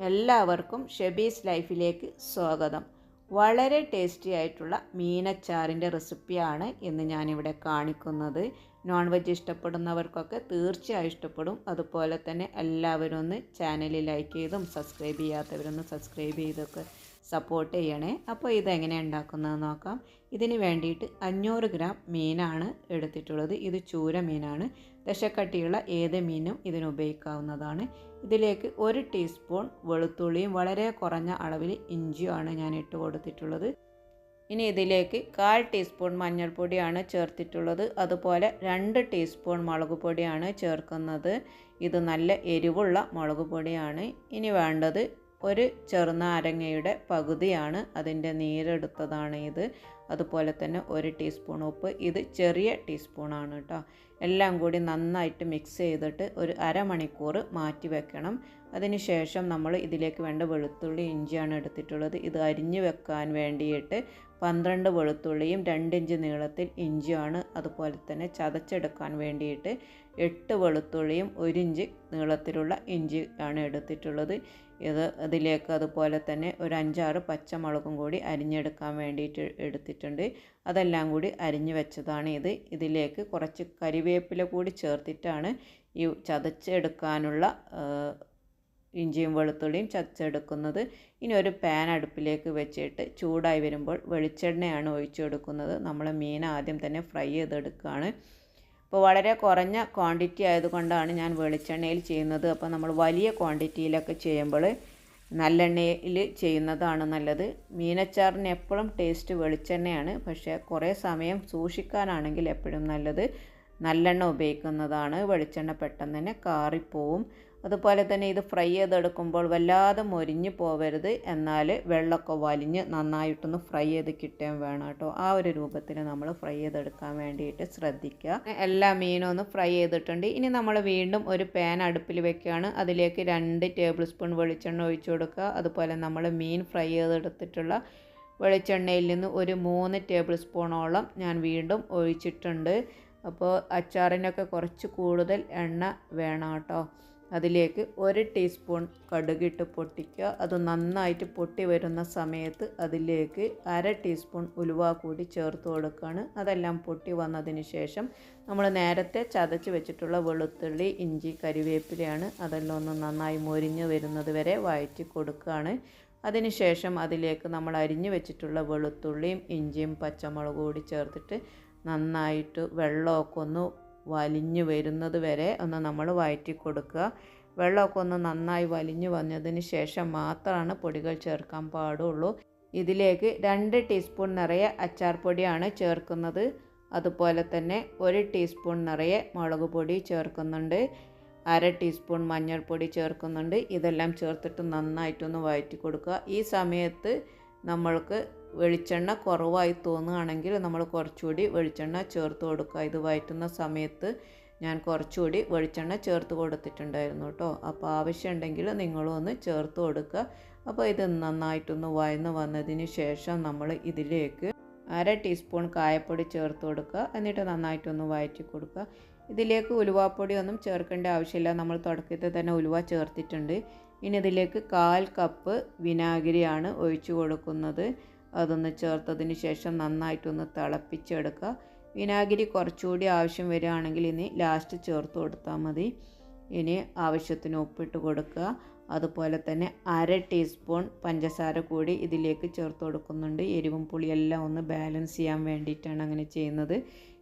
എല്ലാവർക്കും ഷെബീസ് ലൈഫിലേക്ക് സ്വാഗതം. വളരെ ടേസ്റ്റി ആയിട്ടുള്ള മീനച്ചാറിന്റെ റെസിപ്പിയാണ് ഇന്ന് ഞാനിവിടെ കാണിക്കുന്നത്. നോൺ വെജ് ഇഷ്ടപ്പെടുന്നവർക്കൊക്കെ തീർച്ചയായും ഇഷ്ടപ്പെടും. അതുപോലെ തന്നെ എല്ലാവരും ഒന്ന് ചാനലിൽ ലൈക്ക് ചെയ്തും സബ്സ്ക്രൈബ് ചെയ്യാത്തവരൊന്ന് സബ്സ്ക്രൈബ് ചെയ്തൊക്കെ സപ്പോർട്ട് ചെയ്യണേ. അപ്പോൾ ഇതെങ്ങനെ ഉണ്ടാക്കുന്നതെന്ന് നോക്കാം. ഇതിന് വേണ്ടിയിട്ട് അഞ്ഞൂറ് ഗ്രാം മീനാണ് എടുത്തിട്ടുള്ളത്. ഇത് ചൂര മീനാണ്. ദശക്കട്ടിയുള്ള ഏത് മീനും ഇതിന് ഉപയോഗിക്കാവുന്നതാണ്. ഇതിലേക്ക് ഒരു ടീസ്പൂൺ വെളുത്തുള്ളിയും വളരെ കുറഞ്ഞ അളവിൽ ഇഞ്ചിയുമാണ് ഞാൻ ഇട്ട് കൊടുത്തിട്ടുള്ളത്. ഇനി ഇതിലേക്ക് കാൽ ടീസ്പൂൺ മഞ്ഞൾപ്പൊടിയാണ് ചേർത്തിട്ടുള്ളത്. അതുപോലെ രണ്ട് ടീസ്പൂൺ മുളക് പൊടിയാണ് ചേർക്കുന്നത്. ഇത് നല്ല എരിവുള്ള മുളക് പൊടിയാണ്. ഇനി വേണ്ടത് ഒരു ചെറുനാരങ്ങയുടെ പകുതിയാണ് അതിന്റെ നീരെടുത്തതാണ് ഇത്. അതുപോലെ തന്നെ ഒരു ടീസ്പൂൺ ഉപ്പ്. ഇത് ചെറിയ ടീസ്പൂണാണ് കേട്ടോ. എല്ലാം കൂടി നന്നായിട്ട് മിക്സ് ചെയ്തിട്ട് ഒരു അരമണിക്കൂർ മാറ്റി വെക്കണം. അതിനുശേഷം നമ്മൾ ഇതിലേക്ക് വേണ്ട വെളുത്തുള്ളി ഇഞ്ചിയാണ് എടുത്തിട്ടുള്ളത്. ഇത് അരിഞ്ഞു വെക്കാൻ വേണ്ടിയിട്ട് പന്ത്രണ്ട് വെളുത്തുള്ളിയും രണ്ടിഞ്ച് നീളത്തിൽ ഇഞ്ചിയാണ് അതുപോലെ തന്നെ ചതച്ചെടുക്കാൻ വേണ്ടിയിട്ട് എട്ട് വെളുത്തുള്ളിയും ഒരു ഇഞ്ച് നീളത്തിലുള്ള ഇഞ്ചി ആണ് എടുത്തിട്ടുള്ളത്. ഇത് അതിലേക്ക് അതുപോലെ തന്നെ ഒരു അഞ്ചാറ് പച്ചമുളകും കൂടി അരിഞ്ഞെടുക്കാൻ വേണ്ടിയിട്ട് എടുത്തിട്ടുണ്ട്. അതെല്ലാം കൂടി അരിഞ്ഞു വെച്ചതാണ് ഇത്. ഇതിലേക്ക് കുറച്ച് കരിവേപ്പില കൂടി ചേർത്തിട്ടാണ് ഈ ചതച്ചെടുക്കാനുള്ള ഇഞ്ചിയും വെളുത്തുള്ളിയും ചതച്ചെടുക്കുന്നത്. ഇനി ഒരു പാൻ അടുപ്പിലേക്ക് വെച്ചിട്ട് ചൂടായി വരുമ്പോൾ വെളിച്ചെണ്ണയാണ് ഒഴിച്ചു കൊടുക്കുന്നത്. നമ്മൾ മീൻ ആദ്യം തന്നെ ഫ്രൈ ചെയ്തെടുക്കുകയാണ് അപ്പോൾ വളരെ കുറഞ്ഞ ക്വാണ്ടിറ്റി ആയതുകൊണ്ടാണ് ഞാൻ വെളിച്ചെണ്ണയിൽ ചെയ്യുന്നത്. അപ്പോൾ നമ്മൾ വലിയ ക്വാണ്ടിറ്റിയിലൊക്കെ ചെയ്യുമ്പോൾ നല്ലെണ്ണയിൽ ചെയ്യുന്നതാണ് നല്ലത്. മീനച്ചാറിന് എപ്പോഴും ടേസ്റ്റ് വെളിച്ചെണ്ണയാണ്. പക്ഷേ കുറേ സമയം സൂക്ഷിക്കാനാണെങ്കിൽ എപ്പോഴും നല്ലത്. നല്ലെണ്ണ ഉപയോഗിക്കുന്നതാണ്. വെളിച്ചെണ്ണ പെട്ടെന്ന് തന്നെ കാറിപ്പോവും. അതുപോലെ തന്നെ ഇത് ഫ്രൈ ചെയ്തെടുക്കുമ്പോൾ വല്ലാതെ മൊരിഞ്ഞ് പോവരുത്. എന്നാൽ വെള്ളമൊക്കെ വലിഞ്ഞ് നന്നായിട്ടൊന്ന് ഫ്രൈ ചെയ്ത് കിട്ടാൻ വേണം കേട്ടോ. ആ ഒരു രൂപത്തിൽ നമ്മൾ ഫ്രൈ ചെയ്തെടുക്കാൻ വേണ്ടിയിട്ട് ശ്രദ്ധിക്കുക. എല്ലാ മീനും ഒന്ന് ഫ്രൈ ചെയ്തിട്ടുണ്ട്. ഇനി നമ്മൾ വീണ്ടും ഒരു പാൻ അടുപ്പിൽ വെക്കുകയാണ്. അതിലേക്ക് രണ്ട് ടേബിൾ സ്പൂൺ വെളിച്ചെണ്ണ ഒഴിച്ചു കൊടുക്കുക. അതുപോലെ നമ്മൾ മീൻ ഫ്രൈ ചെയ്തെടുത്തിട്ടുള്ള വെളിച്ചെണ്ണയിൽ നിന്ന് ഒരു മൂന്ന് ടേബിൾ സ്പൂണോളം ഞാൻ വീണ്ടും ഒഴിച്ചിട്ടുണ്ട്. അപ്പോൾ അച്ചാറിനൊക്കെ കുറച്ച് കൂടുതൽ എണ്ണ വേണം കേട്ടോ. അതിലേക്ക് ഒരു ടീസ്പൂൺ കടുകിട്ട് പൊട്ടിക്കുക. അത് നന്നായിട്ട് പൊട്ടി വരുന്ന സമയത്ത് അതിലേക്ക് അര ടീസ്പൂൺ ഉലുവ കൂടി ചേർത്ത് കൊടുക്കുകയാണ് അതെല്ലാം പൊട്ടി വന്നതിന് ശേഷം നമ്മൾ നേരത്തെ ചതച്ച് വെച്ചിട്ടുള്ള വെളുത്തുള്ളി ഇഞ്ചി കരിവേപ്പിലയാണ് അതെല്ലാം ഒന്ന് നന്നായി മൊരിഞ്ഞ് വരുന്നത് വരെ വഴറ്റി കൊടുക്കുകയാണ് അതിനുശേഷം അതിലേക്ക് നമ്മൾ അരിഞ്ഞു വെച്ചിട്ടുള്ള വെളുത്തുള്ളിയും ഇഞ്ചിയും പച്ചമുളകും കൂടി ചേർത്തിട്ട് നന്നായിട്ട് വെള്ളമൊക്കെ ഒന്ന് വലിഞ്ഞു വരുന്നത് വരെ ഒന്ന് നമ്മൾ വഴറ്റി കൊടുക്കുക. വെള്ളമൊക്കെ ഒന്ന് നന്നായി വലിഞ്ഞു വന്നതിന് ശേഷം മാത്രമാണ് പൊടികൾ ചേർക്കാൻ പാടുള്ളൂ. ഇതിലേക്ക് രണ്ട് ടീസ്പൂൺ നിറയെ അച്ചാർ പൊടിയാണ് ചേർക്കുന്നത്. അതുപോലെ തന്നെ ഒരു ടീസ്പൂൺ നിറയെ മുളക് പൊടി ചേർക്കുന്നുണ്ട്. അര ടീസ്പൂൺ മഞ്ഞൾപ്പൊടി ചേർക്കുന്നുണ്ട്. ഇതെല്ലാം ചേർത്തിട്ട് നന്നായിട്ടൊന്ന് വഴറ്റി കൊടുക്കുക. ഈ സമയത്ത് നമ്മൾക്ക് വെളിച്ചെണ്ണ കുറവായി തോന്നുകയാണെങ്കിൽ നമ്മൾ കുറച്ചുകൂടി വെളിച്ചെണ്ണ ചേർത്ത് കൊടുക്കുക. ഇത് വയറ്റുന്ന സമയത്ത് ഞാൻ കുറച്ചുകൂടി വെളിച്ചെണ്ണ ചേർത്ത് കൊടുത്തിട്ടുണ്ടായിരുന്നു കേട്ടോ. അപ്പോൾ ആവശ്യമുണ്ടെങ്കിൽ നിങ്ങളും ഒന്ന് ചേർത്ത് കൊടുക്കുക. അപ്പോൾ ഇത് നന്നായിട്ടൊന്ന് വയന്ന് വന്നതിന് ശേഷം നമ്മൾ ഇതിലേക്ക് അര ടീസ്പൂൺ കായപ്പൊടി ചേർത്ത് കൊടുക്കുക. എന്നിട്ട് നന്നായിട്ടൊന്ന് വയറ്റി കൊടുക്കുക. ഇതിലേക്ക് ഉലുവാപ്പൊടി ഒന്നും ചേർക്കേണ്ട ആവശ്യമില്ല. നമ്മൾ തുടക്കത്തിൽ തന്നെ ഉലുവ ചേർത്തിട്ടുണ്ട്. ഇനി ഇതിലേക്ക് കാൽ കപ്പ് വിനാഗിരിയാണ് ഒഴിച്ചു കൊടുക്കുന്നത്. അതൊന്ന് ചേർത്തതിന് ശേഷം നന്നായിട്ടൊന്ന് തിളപ്പിച്ചെടുക്കുക. വിനാഗിരി കുറച്ചുകൂടി ആവശ്യം വരികയാണെങ്കിൽ ഇനി ലാസ്റ്റ് ചേർത്ത് കൊടുത്താൽ മതി. ഇനി ആവശ്യത്തിന് ഉപ്പിട്ട് കൊടുക്കുക. അതുപോലെ തന്നെ അര ടീസ്പൂൺ പഞ്ചസാര കൂടി ഇതിലേക്ക് ചേർത്ത് കൊടുക്കുന്നുണ്ട്. എരിവും പുളിയെല്ലാം ഒന്ന് ബാലൻസ് ചെയ്യാൻ വേണ്ടിയിട്ടാണ് അങ്ങനെ ചെയ്യുന്നത്.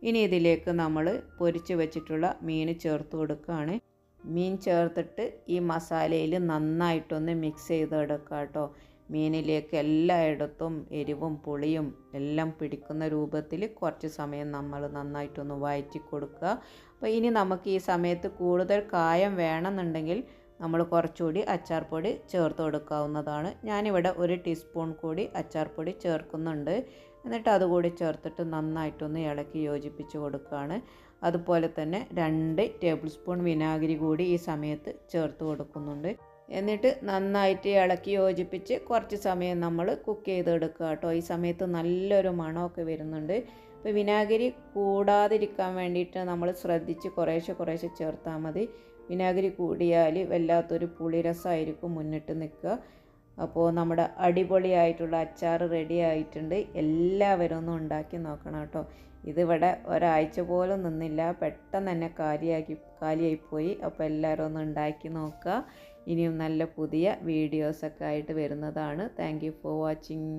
ഇനി ഇതിലേക്ക് നമ്മൾ പൊരിച്ച് വെച്ചിട്ടുള്ള മീൻ ചേർത്ത് കൊടുക്കുകയാണ്. മീൻ ചേർത്തിട്ട് ഈ മസാലയിൽ നന്നായിട്ടൊന്ന് മിക്സ് ചെയ്തെടുക്കാം കേട്ടോ. മീനിലേക്ക് എല്ലായിടത്തും എരിവും പുളിയും എല്ലാം പിടിക്കുന്ന രൂപത്തിൽ കുറച്ച് സമയം നമ്മൾ നന്നായിട്ടൊന്ന് വഴറ്റി കൊടുക്കുക. അപ്പോൾ ഇനി നമുക്ക് ഈ സമയത്ത് കൂടുതൽ കായം വേണമെന്നുണ്ടെങ്കിൽ നമ്മൾ കുറച്ചുകൂടി അച്ചാർ പൊടി ചേർത്ത് കൊടുക്കാവുന്നതാണ്. ഞാനിവിടെ ഒരു ടീസ്പൂൺ കൂടി അച്ചാർ പൊടി ചേർക്കുന്നുണ്ട്. എന്നിട്ട് അതുകൂടി ചേർത്തിട്ട് നന്നായിട്ടൊന്ന് ഇളക്കി യോജിപ്പിച്ച് കൊടുക്കുകയാണ്. അതുപോലെ തന്നെ രണ്ട് ടേബിൾ സ്പൂൺ വിനാഗിരി കൂടി ഈ സമയത്ത് ചേർത്ത് കൊടുക്കുന്നുണ്ട്. എന്നിട്ട് നന്നായിട്ട് ഇളക്കി യോജിപ്പിച്ച് കുറച്ച് സമയം നമ്മൾ കുക്ക് ചെയ്തെടുക്കുക കേട്ടോ. ഈ സമയത്ത് നല്ലൊരു മണമൊക്കെ വരുന്നുണ്ട്. ഇപ്പോൾ വിനാഗിരി കൂടാതിരിക്കാൻ വേണ്ടിയിട്ട് നമ്മൾ ശ്രദ്ധിച്ച് കുറേശ്ശെ കുറേശ്ശെ ചേർത്താൽ മതി. വിനാഗിരി കൂടിയാൽ വല്ലാത്തൊരു പുളിരസമായിരിക്കും മുന്നിട്ട് നിൽക്കുക. അപ്പോൾ നമ്മുടെ അടിപൊളിയായിട്ടുള്ള അച്ചാർ റെഡി ആയിട്ടുണ്ട്. എല്ലാവരും ഒന്ന് ഉണ്ടാക്കി നോക്കണം കേട്ടോ. ഇതിവിടെ ഒരാഴ്ച പോലും നിന്നില്ല. പെട്ടെന്ന് തന്നെ കാലിയാക്കി കാലിയായിപ്പോയി. അപ്പോൾ എല്ലാവരും ഒന്ന് ഉണ്ടാക്കി നോക്കുക. ഇനിയും നല്ല പുതിയ വീഡിയോസൊക്കെ ആയിട്ട് വരുന്നതാണ്. Thank for watching